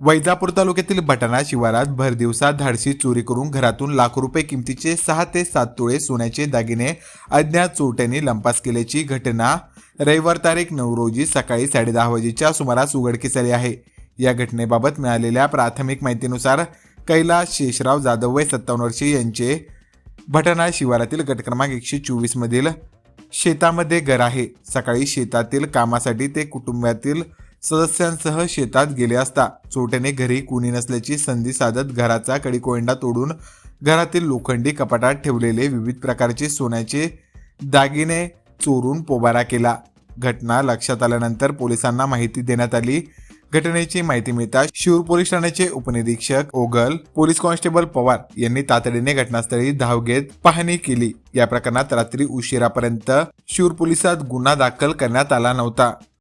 वैजापूर तालुक्यातील बटाणा शिवारात भरदिवसा धाडसी चोरी करून घरातून लाख रुपये किमतीचे सहा ते सात तोळे सोन्याचे दागिने अज्ञात चोरट्यांनी लंपास केल्याची घटना रविवार तारीख नऊ रोजी सकाळी साडेदहा वाजेच्या सुमारास उघडकीस आली आहे. या घटनेबाबत मिळालेल्या प्राथमिक माहितीनुसार कैलास शेषराव जाधव वय सत्तावन्न वर्षे यांचे भटाणा शिवारातील गट क्रमांक एकशे चोवीस मधील शेतामध्ये घर आहे. सकाळी शेतातील कामासाठी ते कुटुंबातील सदस्यांसह शेतात गेले असता. चोट्याने घरी कुणी नसल्याची संधी साधत घराचा कडीकोंडा तोडून घरातील लोखंडी कपाटात ठेवलेले विविध प्रकारचे सोन्याचे दागिने चोरून पोबारा केला. घटना लक्षात आल्यानंतर पोलिसांना माहिती देण्यात आली. घटनेची माहिती मिळताच शिरूर पोलीस ठाण्याचे उपनिरीक्षक ओगल पोलीस कॉन्स्टेबल पवार यांनी तातडीने घटनास्थळी धाव घेत पाहणी केली. या प्रकरणात रात्री उशिरापर्यंत शिरूर पोलिसात गुन्हा दाखल करण्यात आला नव्हता.